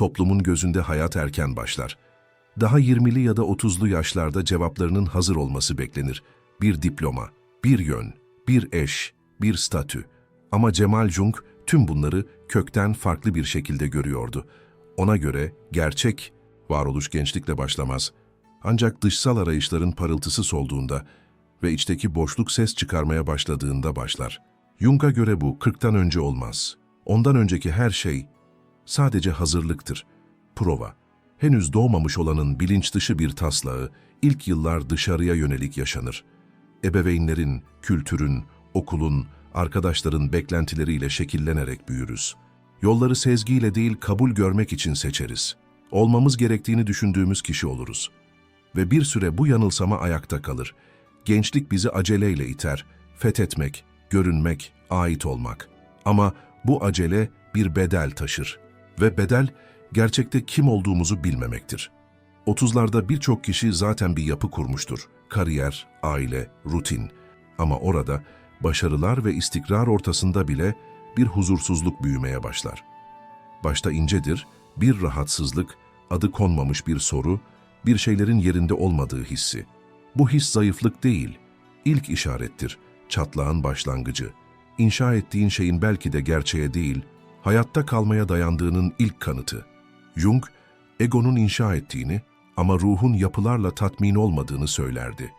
Toplumun gözünde hayat erken başlar. Daha 20'li ya da 30'lu yaşlarda cevaplarının hazır olması beklenir. Bir diploma, bir yön, bir eş, bir statü. Ama Cemal Jung tüm bunları kökten farklı bir şekilde görüyordu. Ona göre gerçek, varoluş gençlikle başlamaz. Ancak dışsal arayışların parıltısı solduğunda ve içteki boşluk ses çıkarmaya başladığında başlar. Jung'a göre bu 40'tan önce olmaz. Ondan önceki her şey sadece hazırlıktır, prova. Henüz doğmamış olanın bilinç dışı bir taslağı ilk yıllar dışarıya yönelik yaşanır. Ebeveynlerin, kültürün, okulun, arkadaşların beklentileriyle şekillenerek büyürüz. Yolları sezgiyle değil kabul görmek için seçeriz. Olmamız gerektiğini düşündüğümüz kişi oluruz. Ve bir süre bu yanılsama ayakta kalır. Gençlik bizi aceleyle iter, fethetmek, görünmek, ait olmak. Ama bu acele bir bedel taşır. Ve bedel, gerçekte kim olduğumuzu bilmemektir. 30'larda birçok kişi zaten bir yapı kurmuştur. Kariyer, aile, rutin. Ama orada başarılar ve istikrar ortasında bile bir huzursuzluk büyümeye başlar. Başta incedir, bir rahatsızlık, adı konmamış bir soru, bir şeylerin yerinde olmadığı hissi. Bu his zayıflık değil, ilk işarettir, çatlağın başlangıcı. İnşa ettiğin şeyin belki de gerçeğe değil, hayatta kalmaya dayandığının ilk kanıtı. Jung, egonun inşa ettiğini ama ruhun yapılarla tatmin olmadığını söylerdi.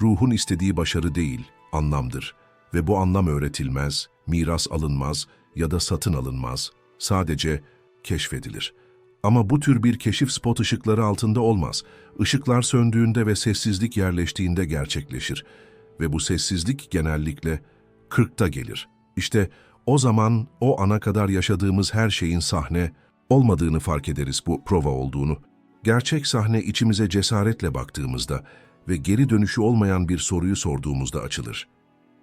Ruhun istediği başarı değil, anlamdır ve bu anlam öğretilmez, miras alınmaz ya da satın alınmaz, sadece keşfedilir. Ama bu tür bir keşif spot ışıkları altında olmaz. Işıklar söndüğünde ve sessizlik yerleştiğinde gerçekleşir. Ve bu sessizlik genellikle kırkta gelir. İşte o zaman o ana kadar yaşadığımız her şeyin sahne olmadığını fark ederiz bu prova olduğunu. Gerçek sahne içimize cesaretle baktığımızda ve geri dönüşü olmayan bir soruyu sorduğumuzda açılır.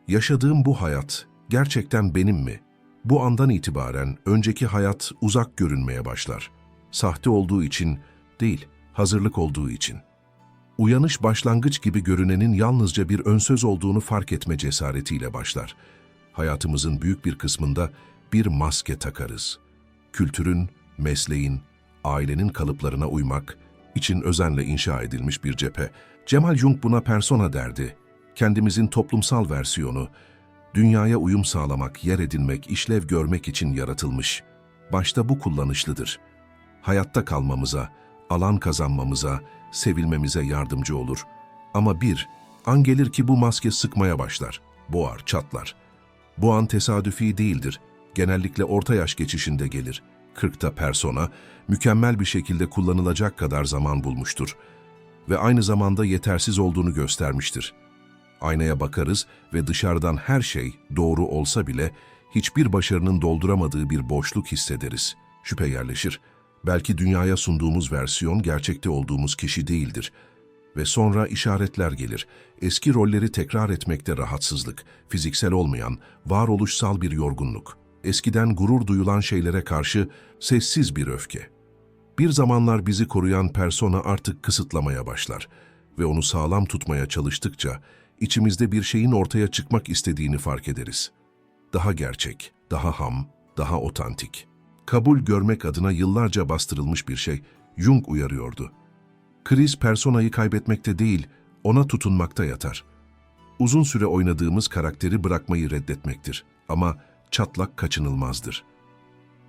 Yaşadığım bu hayat gerçekten benim mi? Bu andan itibaren önceki hayat uzak görünmeye başlar. Sahte olduğu için değil, hazırlık olduğu için. Uyanış başlangıç gibi görünenin yalnızca bir önsöz olduğunu fark etme cesaretiyle başlar. Hayatımızın büyük bir kısmında bir maske takarız. Kültürün, mesleğin, ailenin kalıplarına uymak için özenle inşa edilmiş bir cephe. Cemal Jung buna persona derdi. Kendimizin toplumsal versiyonu, dünyaya uyum sağlamak, yer edinmek, işlev görmek için yaratılmış. Başta bu kullanışlıdır. Hayatta kalmamıza, alan kazanmamıza, sevilmemize yardımcı olur. Ama bir, an gelir ki bu maske sıkmaya başlar, boğar, çatlar. Bu an tesadüfi değildir, genellikle orta yaş geçişinde gelir. 40'ta persona, mükemmel bir şekilde kullanılacak kadar zaman bulmuştur ve aynı zamanda yetersiz olduğunu göstermiştir. Aynaya bakarız ve dışarıdan her şey doğru olsa bile hiçbir başarının dolduramadığı bir boşluk hissederiz. Şüphe yerleşir. Belki dünyaya sunduğumuz versiyon gerçekte olduğumuz kişi değildir. Ve sonra işaretler gelir. Eski rolleri tekrar etmekte rahatsızlık, fiziksel olmayan, varoluşsal bir yorgunluk. Eskiden gurur duyulan şeylere karşı sessiz bir öfke. Bir zamanlar bizi koruyan persona artık kısıtlamaya başlar ve onu sağlam tutmaya çalıştıkça içimizde bir şeyin ortaya çıkmak istediğini fark ederiz. Daha gerçek, daha ham, daha otantik. Kabul görmek adına yıllarca bastırılmış bir şey, Jung uyarıyordu. Kriz personayı kaybetmekte değil, ona tutunmakta yatar. Uzun süre oynadığımız karakteri bırakmayı reddetmektir ama çatlak kaçınılmazdır.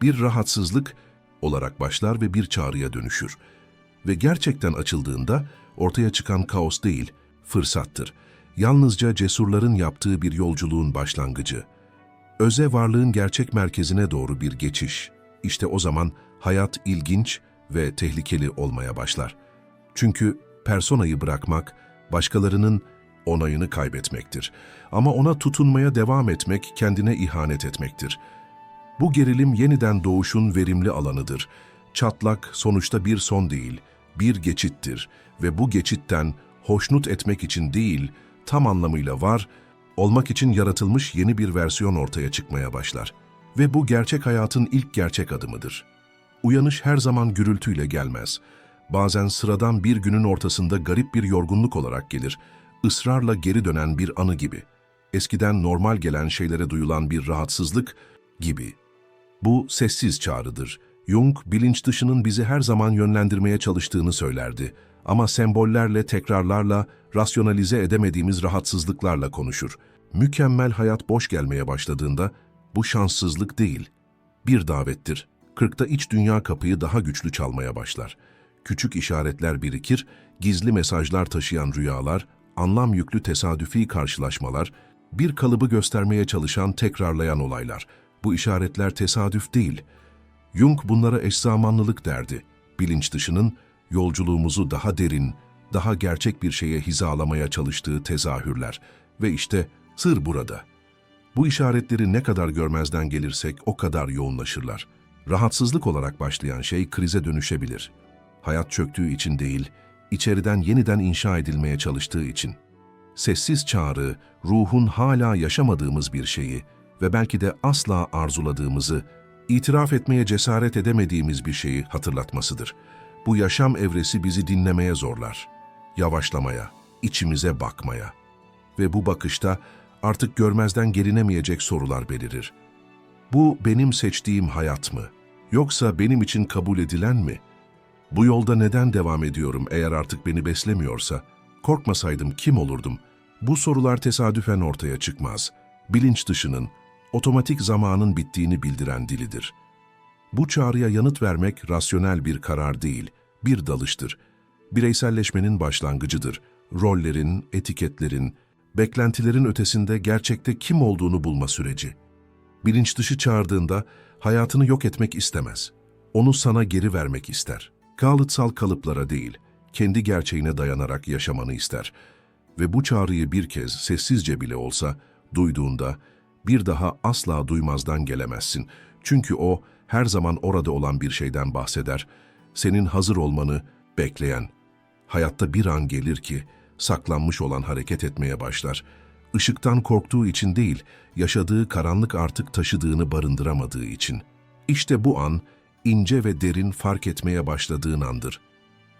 Bir rahatsızlık olarak başlar ve bir çağrıya dönüşür. Ve gerçekten açıldığında ortaya çıkan kaos değil, fırsattır. Yalnızca cesurların yaptığı bir yolculuğun başlangıcı. Öze varlığın gerçek merkezine doğru bir geçiş. İşte o zaman hayat ilginç ve tehlikeli olmaya başlar. Çünkü personayı bırakmak, başkalarının onayını kaybetmektir. Ama ona tutunmaya devam etmek, kendine ihanet etmektir. Bu gerilim yeniden doğuşun verimli alanıdır. Çatlak sonuçta bir son değil, bir geçittir ve bu geçitten hoşnut etmek için değil, tam anlamıyla var, olmak için yaratılmış yeni bir versiyon ortaya çıkmaya başlar. Ve bu gerçek hayatın ilk gerçek adımıdır. Uyanış her zaman gürültüyle gelmez. Bazen sıradan bir günün ortasında garip bir yorgunluk olarak gelir, ısrarla geri dönen bir anı gibi. Eskiden normal gelen şeylere duyulan bir rahatsızlık gibi. Bu sessiz çağrıdır, Jung, bilinç dışının bizi her zaman yönlendirmeye çalıştığını söylerdi. Ama sembollerle, tekrarlarla, rasyonalize edemediğimiz rahatsızlıklarla konuşur. Mükemmel hayat boş gelmeye başladığında, bu şanssızlık değil, bir davettir. Kırkta iç dünya kapıyı daha güçlü çalmaya başlar. Küçük işaretler birikir, gizli mesajlar taşıyan rüyalar, anlam yüklü tesadüfi karşılaşmalar, bir kalıbı göstermeye çalışan, tekrarlayan olaylar. Bu işaretler tesadüf değil. Jung bunlara eş zamanlılık derdi. Bilinç dışının yolculuğumuzu daha derin, daha gerçek bir şeye hizalamaya çalıştığı tezahürler. Ve işte sır burada. Bu işaretleri ne kadar görmezden gelirsek o kadar yoğunlaşırlar. Rahatsızlık olarak başlayan şey krize dönüşebilir. Hayat çöktüğü için değil, içeriden yeniden inşa edilmeye çalıştığı için. Sessiz çağrı, ruhun hala yaşamadığımız bir şeyi ve belki de asla arzuladığımızı, itiraf etmeye cesaret edemediğimiz bir şeyi hatırlatmasıdır. Bu yaşam evresi bizi dinlemeye zorlar, yavaşlamaya, içimize bakmaya. Ve bu bakışta artık görmezden gelinemeyecek sorular belirir. Bu benim seçtiğim hayat mı? Yoksa benim için kabul edilen mi? Bu yolda neden devam ediyorum eğer artık beni beslemiyorsa? Korkmasaydım kim olurdum? Bu sorular tesadüfen ortaya çıkmaz. Bilinç dışının, otomatik zamanın bittiğini bildiren dilidir. Bu çağrıya yanıt vermek rasyonel bir karar değil, bir dalıştır. Bireyselleşmenin başlangıcıdır. Rollerin, etiketlerin, beklentilerin ötesinde gerçekte kim olduğunu bulma süreci. Bilinç dışı çağırdığında hayatını yok etmek istemez. Onu sana geri vermek ister. Kalıtsal kalıplara değil, kendi gerçeğine dayanarak yaşamanı ister. Ve bu çağrıyı bir kez sessizce bile olsa duyduğunda bir daha asla duymazdan gelemezsin. Çünkü o her zaman orada olan bir şeyden bahseder. Senin hazır olmanı bekleyen. Hayatta bir an gelir ki saklanmış olan hareket etmeye başlar. Işıktan korktuğu için değil, yaşadığı karanlık artık taşıdığını barındıramadığı için. İşte bu an, ince ve derin fark etmeye başladığın andır.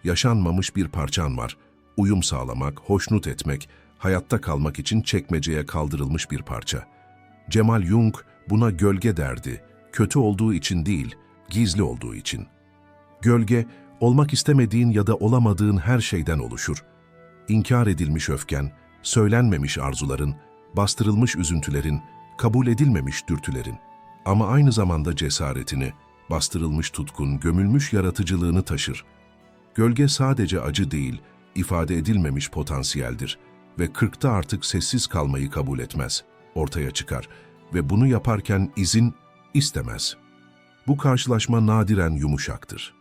Yaşanmamış bir parçan var. Uyum sağlamak, hoşnut etmek, hayatta kalmak için çekmeceye kaldırılmış bir parça. Cemal Jung buna gölge derdi. Kötü olduğu için değil, gizli olduğu için. Gölge, olmak istemediğin ya da olamadığın her şeyden oluşur inkar edilmiş öfken, söylenmemiş arzuların, bastırılmış üzüntülerin, kabul edilmemiş dürtülerin ama aynı zamanda cesaretini, bastırılmış tutkun, gömülmüş yaratıcılığını taşır. Gölge sadece acı değil, ifade edilmemiş potansiyeldir ve kırkta artık sessiz kalmayı kabul etmez, ortaya çıkar ve bunu yaparken izin istemez. Bu karşılaşma nadiren yumuşaktır.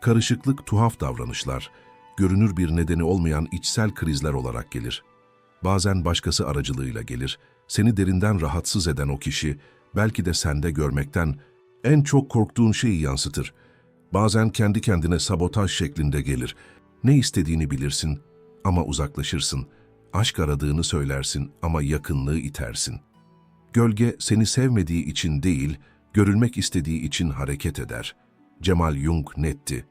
Karışıklık, tuhaf davranışlar, görünür bir nedeni olmayan içsel krizler olarak gelir. Bazen başkası aracılığıyla gelir, seni derinden rahatsız eden o kişi, belki de sende görmekten en çok korktuğun şeyi yansıtır. Bazen kendi kendine sabotaj şeklinde gelir. Ne istediğini bilirsin ama uzaklaşırsın. Aşk aradığını söylersin ama yakınlığı itersin. Gölge seni sevmediği için değil, görülmek istediği için hareket eder. Cemal Jung netti.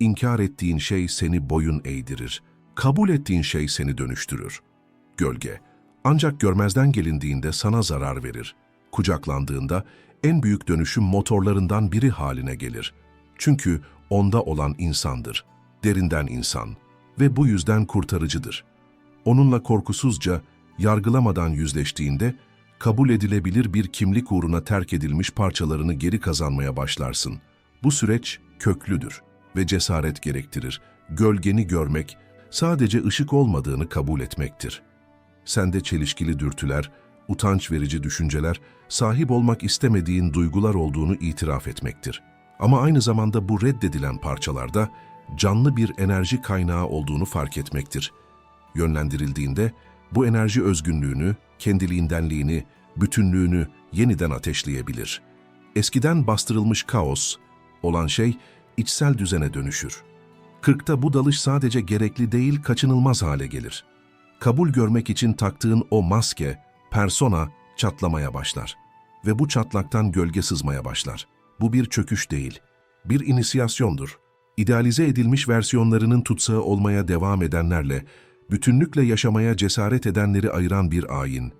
İnkar ettiğin şey seni boyun eğdirir. Kabul ettiğin şey seni dönüştürür. Gölge, ancak görmezden gelindiğinde sana zarar verir. Kucaklandığında en büyük dönüşüm motorlarından biri haline gelir. Çünkü onda olan insandır, derinden insan ve bu yüzden kurtarıcıdır. Onunla korkusuzca, yargılamadan yüzleştiğinde, kabul edilebilir bir kimlik uğruna terk edilmiş parçalarını geri kazanmaya başlarsın. Bu süreç köklüdür ve cesaret gerektirir. Gölgeni görmek, sadece ışık olmadığını kabul etmektir. Sende çelişkili dürtüler, utanç verici düşünceler, sahip olmak istemediğin duygular olduğunu itiraf etmektir. Ama aynı zamanda bu reddedilen parçalarda canlı bir enerji kaynağı olduğunu fark etmektir. Yönlendirildiğinde bu enerji özgünlüğünü, kendiliğindenliğini, bütünlüğünü yeniden ateşleyebilir. Eskiden bastırılmış kaos olan şey içsel düzene dönüşür. Kırkta bu dalış sadece gerekli değil, kaçınılmaz hale gelir. Kabul görmek için taktığın o maske, persona çatlamaya başlar. Ve bu çatlaktan gölge sızmaya başlar. Bu bir çöküş değil, bir inisiyasyondur. İdealize edilmiş versiyonlarının tutsağı olmaya devam edenlerle, bütünlükle yaşamaya cesaret edenleri ayıran bir ayin.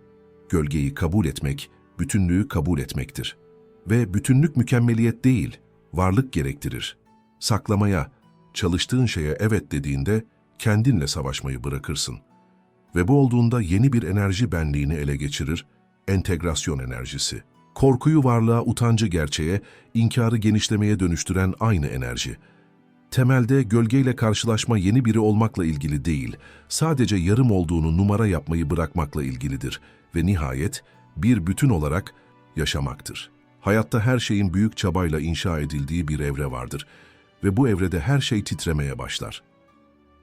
Gölgeyi kabul etmek, bütünlüğü kabul etmektir. Ve bütünlük mükemmeliyet değil, varlık gerektirir. Saklamaya, çalıştığın şeye evet dediğinde kendinle savaşmayı bırakırsın. Ve bu olduğunda yeni bir enerji benliğini ele geçirir, entegrasyon enerjisi. Korkuyu varlığa, utancı gerçeğe, inkarı genişlemeye dönüştüren aynı enerji. Temelde gölgeyle karşılaşma yeni biri olmakla ilgili değil, sadece yarım olduğunu numara yapmayı bırakmakla ilgilidir ve nihayet bir bütün olarak yaşamaktır. Hayatta her şeyin büyük çabayla inşa edildiği bir evre vardır ve bu evrede her şey titremeye başlar.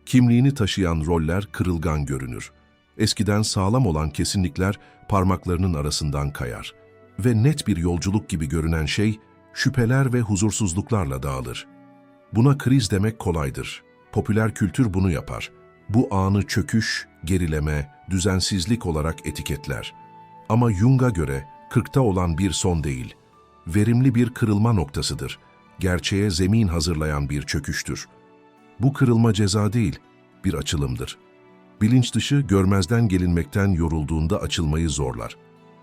Kimliğini taşıyan roller kırılgan görünür. Eskiden sağlam olan kesinlikler parmaklarının arasından kayar ve net bir yolculuk gibi görünen şey şüpheler ve huzursuzluklarla dağılır. Buna kriz demek kolaydır. Popüler kültür bunu yapar. Bu anı çöküş, gerileme, düzensizlik olarak etiketler. Ama Jung'a göre kırkta olan bir son değil, verimli bir kırılma noktasıdır. Gerçeğe zemin hazırlayan bir çöküştür. Bu kırılma ceza değil, bir açılımdır. Bilinç dışı görmezden gelinmekten yorulduğunda açılmayı zorlar.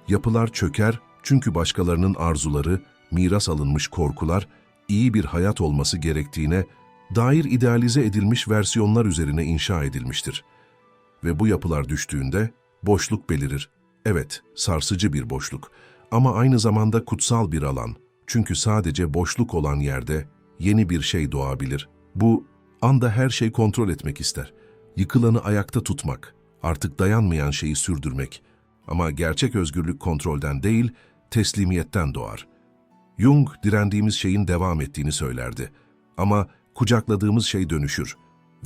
Yapılar çöker çünkü başkalarının arzuları, miras alınmış korkular, iyi bir hayat olması gerektiğine dair idealize edilmiş versiyonlar üzerine inşa edilmiştir. Ve bu yapılar düştüğünde boşluk belirir. Evet, sarsıcı bir boşluk ama aynı zamanda kutsal bir alan. Çünkü sadece boşluk olan yerde yeni bir şey doğabilir. Bu anda her şey kontrol etmek ister. Yıkılanı ayakta tutmak, artık dayanmayan şeyi sürdürmek. Ama gerçek özgürlük kontrolden değil, teslimiyetten doğar. Jung direndiğimiz şeyin devam ettiğini söylerdi. Ama kucakladığımız şey dönüşür.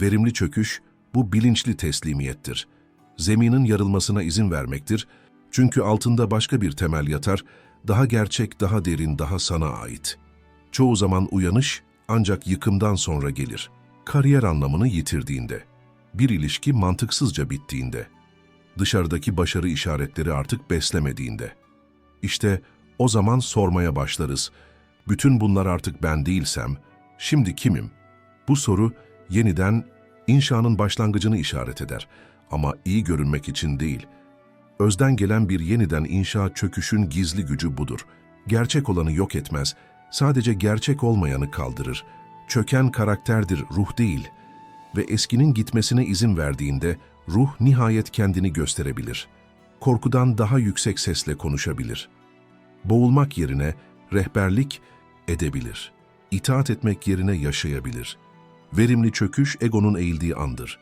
Verimli çöküş, bu bilinçli teslimiyettir. Zeminin yarılmasına izin vermektir. Çünkü altında başka bir temel yatar, daha gerçek, daha derin, daha sana ait. Çoğu zaman uyanış ancak yıkımdan sonra gelir. Kariyer anlamını yitirdiğinde, bir ilişki mantıksızca bittiğinde, dışarıdaki başarı işaretleri artık beslemediğinde. İşte o zaman sormaya başlarız. Bütün bunlar artık ben değilsem, şimdi kimim? Bu soru yeniden inşanın başlangıcını işaret eder. Ama iyi görünmek için değil. Özden gelen bir yeniden inşa çöküşün gizli gücü budur. Gerçek olanı yok etmez, sadece gerçek olmayanı kaldırır. Çöken karakterdir, ruh değil. Ve eskinin gitmesine izin verdiğinde ruh nihayet kendini gösterebilir. Korkudan daha yüksek sesle konuşabilir.'' Boğulmak yerine rehberlik edebilir. İtaat etmek yerine yaşayabilir. Verimli çöküş egonun eğildiği andır.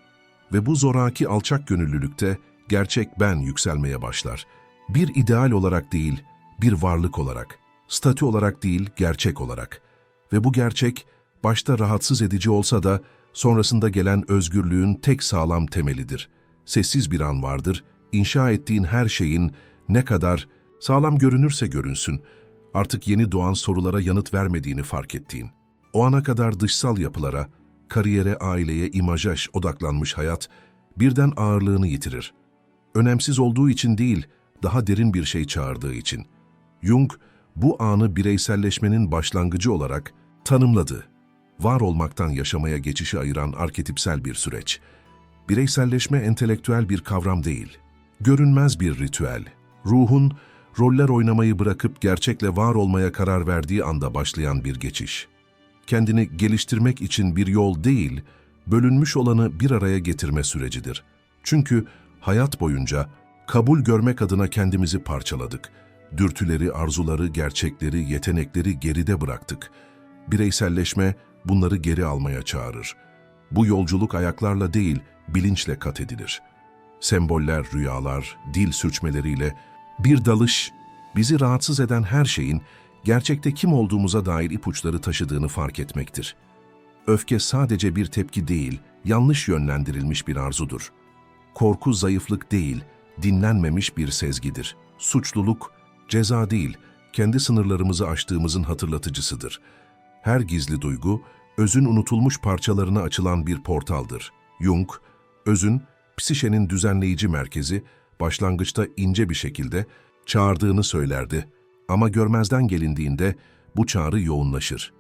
Ve bu zoraki alçak gönüllülükte gerçek ben yükselmeye başlar. Bir ideal olarak değil, bir varlık olarak. Statü olarak değil, gerçek olarak. Ve bu gerçek, başta rahatsız edici olsa da sonrasında gelen özgürlüğün tek sağlam temelidir. Sessiz bir an vardır, inşa ettiğin her şeyin ne kadar Sağlam görünürse görünsün, artık yeni doğan sorulara yanıt vermediğini fark ettiğin. O ana kadar dışsal yapılara, kariyere, aileye, imaja odaklanmış hayat birden ağırlığını yitirir. Önemsiz olduğu için değil, daha derin bir şey çağırdığı için. Jung, bu anı bireyselleşmenin başlangıcı olarak tanımladı. Var olmaktan yaşamaya geçişi ayıran arketipsel bir süreç. Bireyselleşme entelektüel bir kavram değil, görünmez bir ritüel. Ruhun roller oynamayı bırakıp gerçekle var olmaya karar verdiği anda başlayan bir geçiş. Kendini geliştirmek için bir yol değil, bölünmüş olanı bir araya getirme sürecidir. Çünkü hayat boyunca kabul görmek adına kendimizi parçaladık. Dürtüleri, arzuları, gerçekleri, yetenekleri geride bıraktık. Bireyselleşme bunları geri almaya çağırır. Bu yolculuk ayaklarla değil, bilinçle kat edilir. Semboller, rüyalar, dil sürçmeleriyle bir dalış, bizi rahatsız eden her şeyin gerçekte kim olduğumuza dair ipuçları taşıdığını fark etmektir. Öfke sadece bir tepki değil, yanlış yönlendirilmiş bir arzudur. Korku zayıflık değil, dinlenmemiş bir sezgidir. Suçluluk, ceza değil, kendi sınırlarımızı aştığımızın hatırlatıcısıdır. Her gizli duygu, özün unutulmuş parçalarına açılan bir portaldır. Jung, özün, psişenin düzenleyici merkezi, başlangıçta ince bir şekilde çağırdığını söylerdi. Ama görmezden gelindiğinde bu çağrı yoğunlaşır.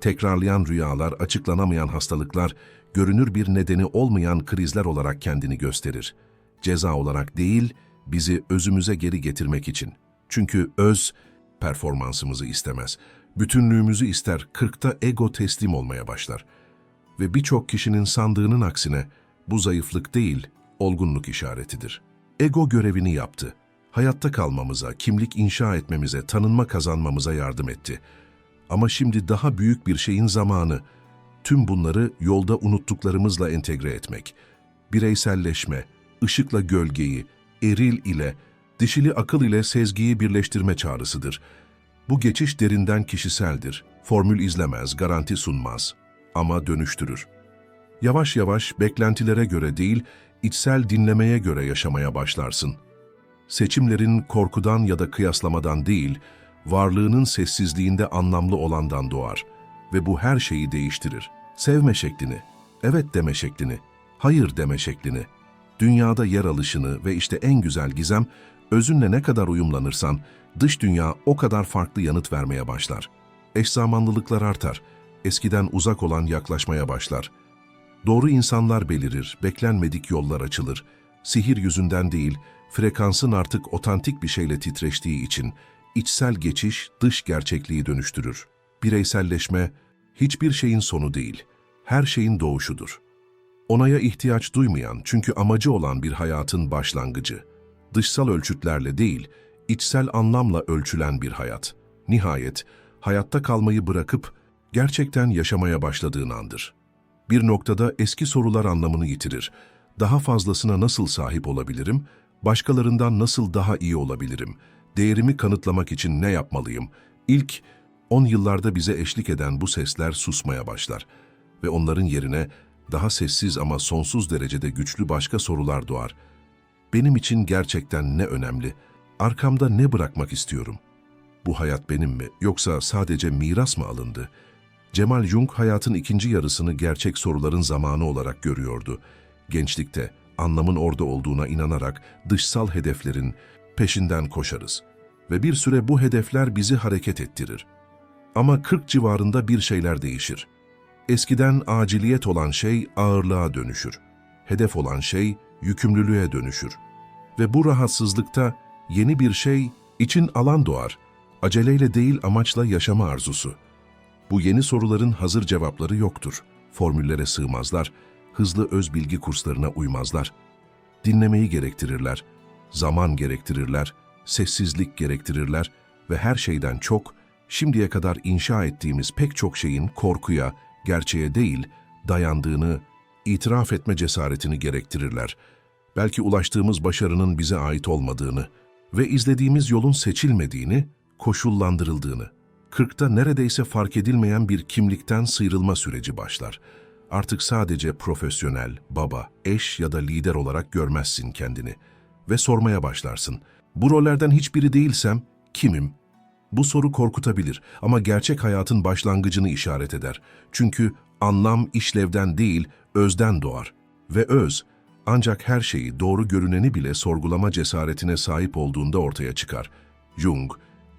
Tekrarlayan rüyalar, açıklanamayan hastalıklar, görünür bir nedeni olmayan krizler olarak kendini gösterir. Ceza olarak değil, bizi özümüze geri getirmek için. Çünkü öz performansımızı istemez. Bütünlüğümüzü ister, kırkta ego teslim olmaya başlar. Ve birçok kişinin sandığının aksine bu zayıflık değil, olgunluk işaretidir. Ego görevini yaptı. Hayatta kalmamıza, kimlik inşa etmemize, tanınma kazanmamıza yardım etti. Ama şimdi daha büyük bir şeyin zamanı. Tüm bunları yolda unuttuklarımızla entegre etmek. Bireyselleşme, ışıkla gölgeyi, eril ile, dişili akıl ile sezgiyi birleştirme çağrısıdır. Bu geçiş derinden kişiseldir. Formül izlemez, garanti sunmaz. Ama dönüştürür. Yavaş yavaş beklentilere göre değil, içsel dinlemeye göre yaşamaya başlarsın. Seçimlerin korkudan ya da kıyaslamadan değil, varlığının sessizliğinde anlamlı olandan doğar ve bu her şeyi değiştirir. Sevme şeklini, evet deme şeklini, hayır deme şeklini, dünyada yer alışını ve işte en güzel gizem, özünle ne kadar uyumlanırsan, dış dünya o kadar farklı yanıt vermeye başlar. Eş zamanlılıklar artar, eskiden uzak olan yaklaşmaya başlar. Doğru insanlar belirir, beklenmedik yollar açılır. Sihir yüzünden değil, frekansın artık otantik bir şeyle titreştiği için içsel geçiş dış gerçekliği dönüştürür. Bireyselleşme hiçbir şeyin sonu değil, her şeyin doğuşudur. Onaya ihtiyaç duymayan çünkü amacı olan bir hayatın başlangıcı. Dışsal ölçütlerle değil, içsel anlamla ölçülen bir hayat. Nihayet, hayatta kalmayı bırakıp gerçekten yaşamaya başladığın andır. Bir noktada eski sorular anlamını yitirir. Daha fazlasına nasıl sahip olabilirim? Başkalarından nasıl daha iyi olabilirim? Değerimi kanıtlamak için ne yapmalıyım? İlk 10 yıllarda bize eşlik eden bu sesler susmaya başlar ve onların yerine daha sessiz ama sonsuz derecede güçlü başka sorular doğar. Benim için gerçekten ne önemli? Arkamda ne bırakmak istiyorum? Bu hayat benim mi yoksa sadece miras mı alındı? Cemal Jung hayatın ikinci yarısını gerçek soruların zamanı olarak görüyordu. Gençlikte anlamın orada olduğuna inanarak dışsal hedeflerin peşinden koşarız. Ve bir süre bu hedefler bizi hareket ettirir. Ama 40 civarında bir şeyler değişir. Eskiden aciliyet olan şey ağırlığa dönüşür. Hedef olan şey yükümlülüğe dönüşür. Ve bu rahatsızlıkta yeni bir şey için alan doğar. Aceleyle değil amaçla yaşama arzusu. Bu yeni soruların hazır cevapları yoktur. Formüllere sığmazlar, hızlı öz bilgi kurslarına uymazlar. Dinlemeyi gerektirirler, zaman gerektirirler, sessizlik gerektirirler ve her şeyden çok, şimdiye kadar inşa ettiğimiz pek çok şeyin korkuya, gerçeğe değil, dayandığını, itiraf etme cesaretini gerektirirler. Belki ulaştığımız başarının bize ait olmadığını ve izlediğimiz yolun seçilmediğini, koşullandırıldığını. Kırkta neredeyse fark edilmeyen bir kimlikten sıyrılma süreci başlar. Artık sadece profesyonel, baba, eş ya da lider olarak görmezsin kendini. Ve sormaya başlarsın. Bu rollerden hiçbiri değilsem kimim? Bu soru korkutabilir ama gerçek hayatın başlangıcını işaret eder. Çünkü anlam işlevden değil, özden doğar. Ve öz, ancak her şeyi doğru görüneni bile sorgulama cesaretine sahip olduğunda ortaya çıkar. Jung,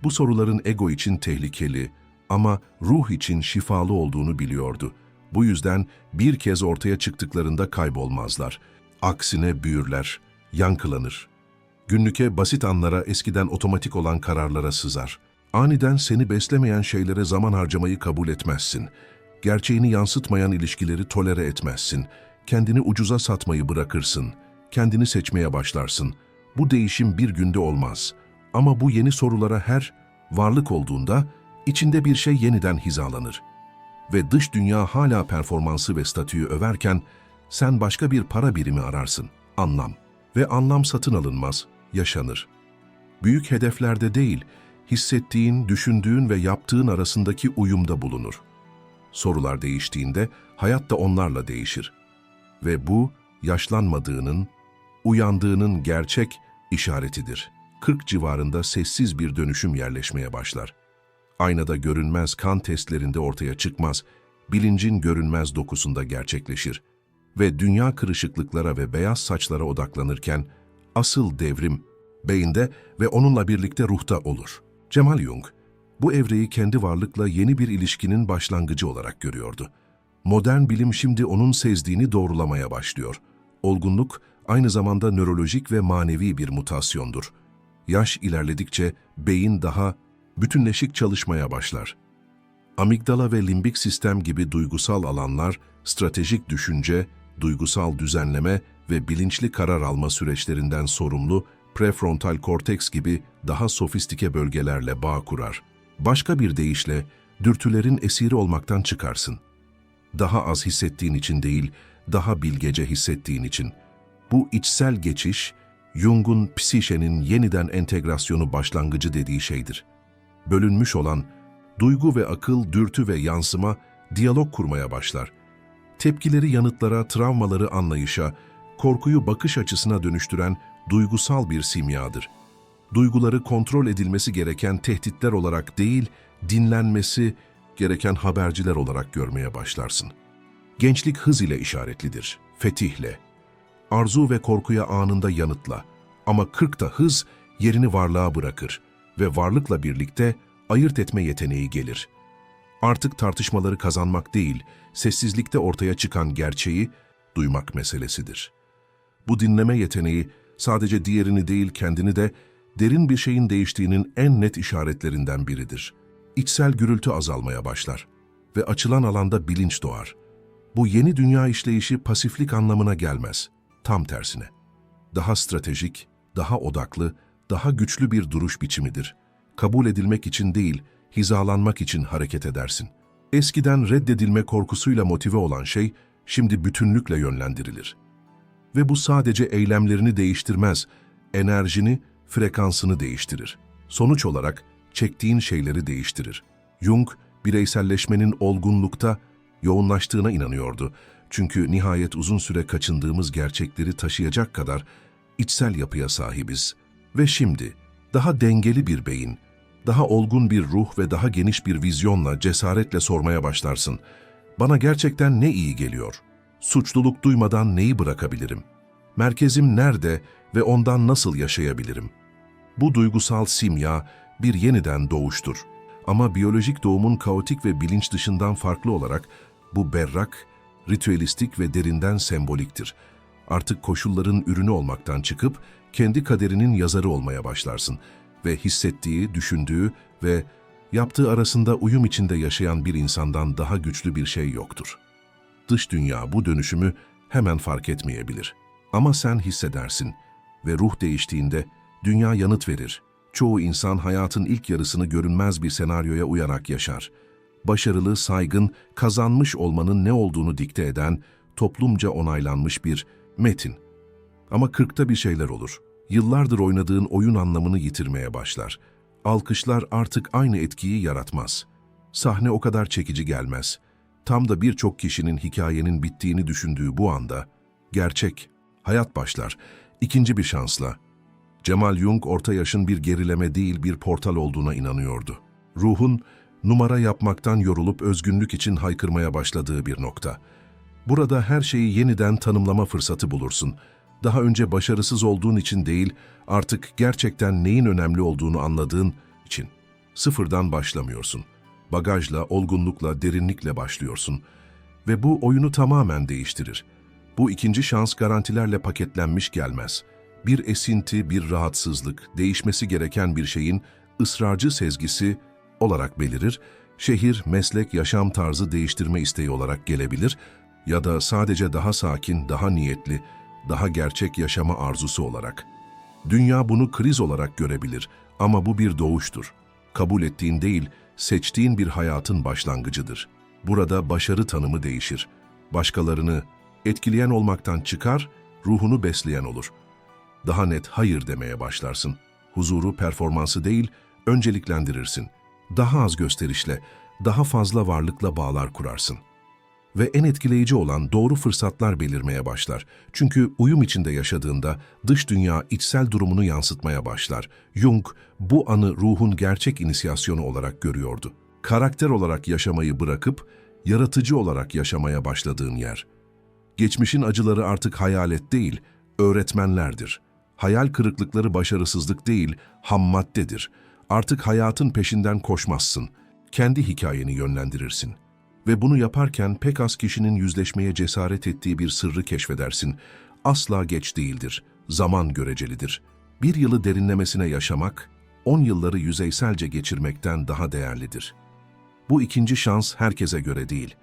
bu soruların ego için tehlikeli ama ruh için şifalı olduğunu biliyordu. Bu yüzden bir kez ortaya çıktıklarında kaybolmazlar. Aksine büyürler, yankılanır. Günlüke basit anlara eskiden otomatik olan kararlara sızar. Aniden seni beslemeyen şeylere zaman harcamayı kabul etmezsin. Gerçeğini yansıtmayan ilişkileri tolere etmezsin. Kendini ucuza satmayı bırakırsın. Kendini seçmeye başlarsın. Bu değişim bir günde olmaz. Ama bu yeni sorulara her varlık olduğunda içinde bir şey yeniden hizalanır. Ve dış dünya hala performansı ve statüyü överken sen başka bir para birimi ararsın. Anlam. Ve anlam satın alınmaz, yaşanır. Büyük hedeflerde değil, hissettiğin, düşündüğün ve yaptığın arasındaki uyumda bulunur. Sorular değiştiğinde hayat da onlarla değişir. Ve bu yaşlanmadığının, uyandığının gerçek işaretidir. 40 civarında sessiz bir dönüşüm yerleşmeye başlar. Aynada görünmez kan testlerinde ortaya çıkmaz, bilincin görünmez dokusunda gerçekleşir. Ve dünya kırışıklıklara ve beyaz saçlara odaklanırken asıl devrim beyinde ve onunla birlikte ruhta olur. Cemal Jung, bu evreyi kendi varlıkla yeni bir ilişkinin başlangıcı olarak görüyordu. Modern bilim şimdi onun sezdiğini doğrulamaya başlıyor. Olgunluk aynı zamanda nörolojik ve manevi bir mutasyondur. Yaş ilerledikçe beyin daha bütünleşik çalışmaya başlar. Amigdala ve limbik sistem gibi duygusal alanlar, stratejik düşünce, duygusal düzenleme ve bilinçli karar alma süreçlerinden sorumlu prefrontal korteks gibi daha sofistike bölgelerle bağ kurar. Başka bir deyişle, dürtülerin esiri olmaktan çıkarsın. Daha az hissettiğin için değil, daha bilgece hissettiğin için. Bu içsel geçiş, Jung'un psişenin yeniden entegrasyonu başlangıcı dediği şeydir. Bölünmüş olan, duygu ve akıl, dürtü ve yansıma diyalog kurmaya başlar. Tepkileri yanıtlara, travmaları anlayışa, korkuyu bakış açısına dönüştüren duygusal bir simyadır. Duyguları kontrol edilmesi gereken tehditler olarak değil, dinlenmesi gereken haberciler olarak görmeye başlarsın. Gençlik hız ile işaretlidir, fetihle. Arzu ve korkuya anında yanıtla. Ama kırkta hız yerini varlığa bırakır ve varlıkla birlikte ayırt etme yeteneği gelir. Artık tartışmaları kazanmak değil, sessizlikte ortaya çıkan gerçeği duymak meselesidir. Bu dinleme yeteneği sadece diğerini değil kendini de derin bir şeyin değiştiğinin en net işaretlerinden biridir. İçsel gürültü azalmaya başlar ve açılan alanda bilinç doğar. Bu yeni dünya işleyişi pasiflik anlamına gelmez. Tam tersine. Daha stratejik, daha odaklı, daha güçlü bir duruş biçimidir. Kabul edilmek için değil, hizalanmak için hareket edersin. Eskiden reddedilme korkusuyla motive olan şey, şimdi bütünlükle yönlendirilir. Ve bu sadece eylemlerini değiştirmez, enerjini, frekansını değiştirir. Sonuç olarak çektiğin şeyleri değiştirir. Jung, bireyselleşmenin olgunlukta yoğunlaştığına inanıyordu. Çünkü nihayet uzun süre kaçındığımız gerçekleri taşıyacak kadar içsel yapıya sahibiz. Ve şimdi daha dengeli bir beyin, daha olgun bir ruh ve daha geniş bir vizyonla cesaretle sormaya başlarsın. Bana gerçekten ne iyi geliyor? Suçluluk duymadan neyi bırakabilirim? Merkezim nerede ve ondan nasıl yaşayabilirim? Bu duygusal simya bir yeniden doğuştur. Ama biyolojik doğumun kaotik ve bilinç dışından farklı olarak bu berrak, ritüelistik ve derinden semboliktir. Artık koşulların ürünü olmaktan çıkıp kendi kaderinin yazarı olmaya başlarsın ve hissettiği, düşündüğü ve yaptığı arasında uyum içinde yaşayan bir insandan daha güçlü bir şey yoktur. Dış dünya bu dönüşümü hemen fark etmeyebilir. Ama sen hissedersin ve ruh değiştiğinde dünya yanıt verir. Çoğu insan hayatın ilk yarısını görünmez bir senaryoya uyarak yaşar. Başarılı, saygın, kazanmış olmanın ne olduğunu dikte eden, toplumca onaylanmış bir metin. Ama kırkta bir şeyler olur. Yıllardır oynadığın oyun anlamını yitirmeye başlar. Alkışlar artık aynı etkiyi yaratmaz. Sahne o kadar çekici gelmez. Tam da birçok kişinin hikayenin bittiğini düşündüğü bu anda, gerçek, hayat başlar, ikinci bir şansla. Cemal Jung orta yaşın bir gerileme değil bir portal olduğuna inanıyordu. Ruhun numara yapmaktan yorulup özgünlük için haykırmaya başladığı bir nokta. Burada her şeyi yeniden tanımlama fırsatı bulursun. Daha önce başarısız olduğun için değil, artık gerçekten neyin önemli olduğunu anladığın için. Sıfırdan başlamıyorsun. Bagajla, olgunlukla, derinlikle başlıyorsun. Ve bu oyunu tamamen değiştirir. Bu ikinci şans garantilerle paketlenmiş gelmez. Bir esinti, bir rahatsızlık, değişmesi gereken bir şeyin ısrarcı sezgisi olarak belirir, şehir, meslek, yaşam tarzı değiştirme isteği olarak gelebilir ya da sadece daha sakin, daha niyetli, daha gerçek yaşama arzusu olarak. Dünya bunu kriz olarak görebilir ama bu bir doğuştur. Kabul ettiğin değil, seçtiğin bir hayatın başlangıcıdır. Burada başarı tanımı değişir. Başkalarını etkileyen olmaktan çıkar, ruhunu besleyen olur. Daha net hayır demeye başlarsın. Huzuru, performansı değil, önceliklendirirsin. Daha az gösterişle, daha fazla varlıkla bağlar kurarsın. Ve en etkileyici olan doğru fırsatlar belirmeye başlar. Çünkü uyum içinde yaşadığında dış dünya içsel durumunu yansıtmaya başlar. Jung bu anı ruhun gerçek inisiyasyonu olarak görüyordu. Karakter olarak yaşamayı bırakıp yaratıcı olarak yaşamaya başladığın yer. Geçmişin acıları artık hayalet değil, öğretmenlerdir. Hayal kırıklıkları başarısızlık değil, ham maddedir. Artık hayatın peşinden koşmazsın. Kendi hikayeni yönlendirirsin. Ve bunu yaparken pek az kişinin yüzleşmeye cesaret ettiği bir sırrı keşfedersin. Asla geç değildir. Zaman görecelidir. Bir yılı derinlemesine yaşamak, on yılları yüzeyselce geçirmekten daha değerlidir. Bu ikinci şans herkese göre değil.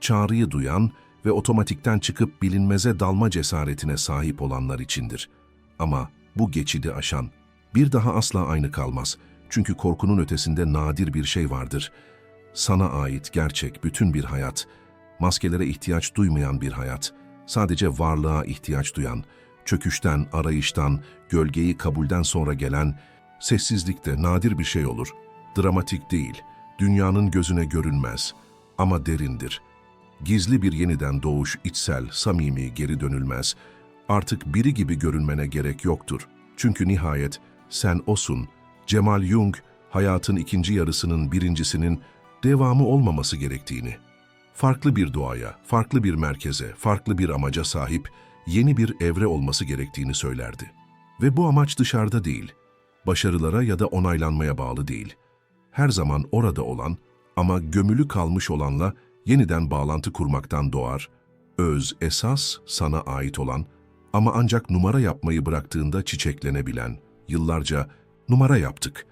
Çağrıyı duyan ve otomatikten çıkıp bilinmeze dalma cesaretine sahip olanlar içindir. Ama bu geçidi aşan, bir daha asla aynı kalmaz. Çünkü korkunun ötesinde nadir bir şey vardır. Sana ait gerçek bütün bir hayat, maskelere ihtiyaç duymayan bir hayat, sadece varlığa ihtiyaç duyan, çöküşten, arayıştan, gölgeyi kabulden sonra gelen, sessizlikte nadir bir şey olur. Dramatik değil, dünyanın gözüne görünmez ama derindir. Gizli bir yeniden doğuş, içsel, samimi, geri dönülmez. Artık biri gibi görünmene gerek yoktur. Çünkü nihayet sen osun. Cemal Jung, hayatın ikinci yarısının birincisinin devamı olmaması gerektiğini, farklı bir doğaya, farklı bir merkeze, farklı bir amaca sahip yeni bir evre olması gerektiğini söylerdi. Ve bu amaç dışarıda değil, başarılara ya da onaylanmaya bağlı değil. Her zaman orada olan ama gömülü kalmış olanla yeniden bağlantı kurmaktan doğar. Öz, esas sana ait olan ama ancak numara yapmayı bıraktığında çiçeklenebilen, yıllarca numara yaptık.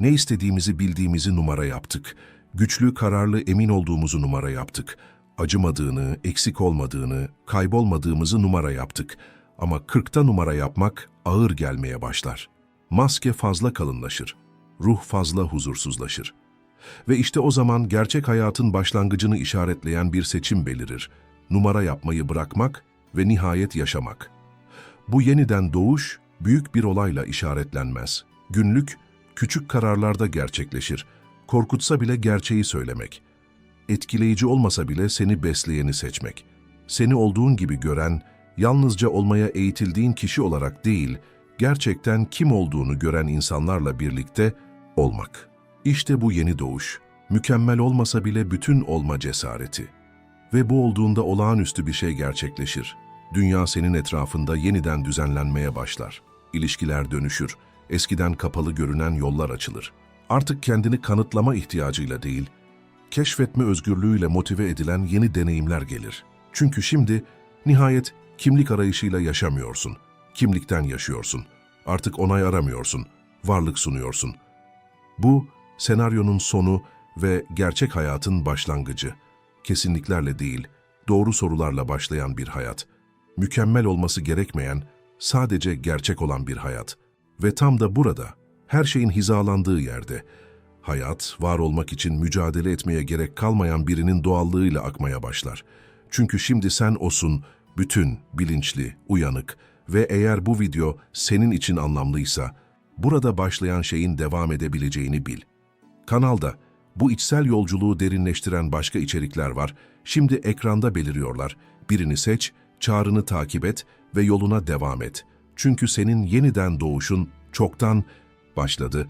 Ne istediğimizi bildiğimizi numara yaptık. Güçlü, kararlı, emin olduğumuzu numara yaptık. Acımadığını, eksik olmadığını, kaybolmadığımızı numara yaptık. Ama kırkta numara yapmak ağır gelmeye başlar. Maske fazla kalınlaşır. Ruh fazla huzursuzlaşır. Ve işte o zaman gerçek hayatın başlangıcını işaretleyen bir seçim belirir. Numara yapmayı bırakmak ve nihayet yaşamak. Bu yeniden doğuş büyük bir olayla işaretlenmez. Günlük, küçük kararlarda gerçekleşir. Korkutsa bile gerçeği söylemek. Etkileyici olmasa bile seni besleyeni seçmek. Seni olduğun gibi gören, yalnızca olmaya eğitildiğin kişi olarak değil, gerçekten kim olduğunu gören insanlarla birlikte olmak. İşte bu yeni doğuş. Mükemmel olmasa bile bütün olma cesareti. Ve bu olduğunda olağanüstü bir şey gerçekleşir. Dünya senin etrafında yeniden düzenlenmeye başlar. İlişkiler dönüşür. Eskiden kapalı görünen yollar açılır. Artık kendini kanıtlama ihtiyacıyla değil, keşfetme özgürlüğüyle motive edilen yeni deneyimler gelir. Çünkü şimdi nihayet kimlik arayışıyla yaşamıyorsun. Kimlikten yaşıyorsun. Artık onay aramıyorsun. Varlık sunuyorsun. Bu senaryonun sonu ve gerçek hayatın başlangıcı. Kesinliklerle değil, doğru sorularla başlayan bir hayat. Mükemmel olması gerekmeyen, sadece gerçek olan bir hayat. Ve tam da burada, her şeyin hizalandığı yerde, hayat, var olmak için mücadele etmeye gerek kalmayan birinin doğallığıyla akmaya başlar. Çünkü şimdi sen osun, bütün, bilinçli, uyanık ve eğer bu video senin için anlamlıysa, burada başlayan şeyin devam edebileceğini bil. Kanalda bu içsel yolculuğu derinleştiren başka içerikler var. Şimdi ekranda beliriyorlar. Birini seç, çağrını takip et ve yoluna devam et. Çünkü senin yeniden doğuşun çoktan başladı